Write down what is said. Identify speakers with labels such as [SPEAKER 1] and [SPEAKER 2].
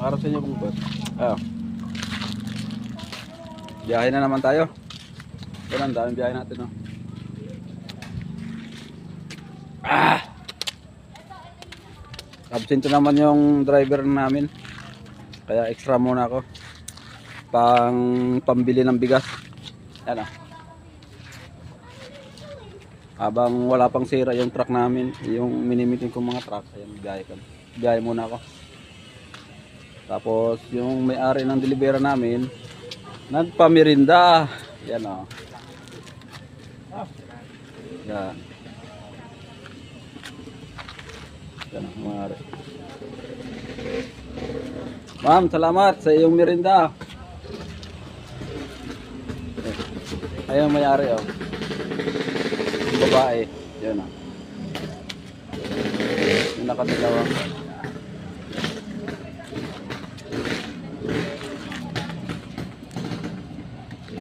[SPEAKER 1] Ang araw sa inyo kung boss. Ah. Biyahe na naman tayo. Yan ang daming biyahe natin, no? Ah! Absent naman yung driver namin. Kaya extra muna ako. Pang pambili ng bigas. Yan ah. Habang wala pang sira yung truck namin, yung minimitin kong mga truck, ayun, biyahe ko. Biyahe muna ako. Tapos yung may-ari ng delibera namin, nagpamirinda. Yan o. Yan. Yan ang may-ari. Ma'am, salamat sa iyong merinda. Ang may-ari oh. Yung babae. Yan o. Yung nakadalawa.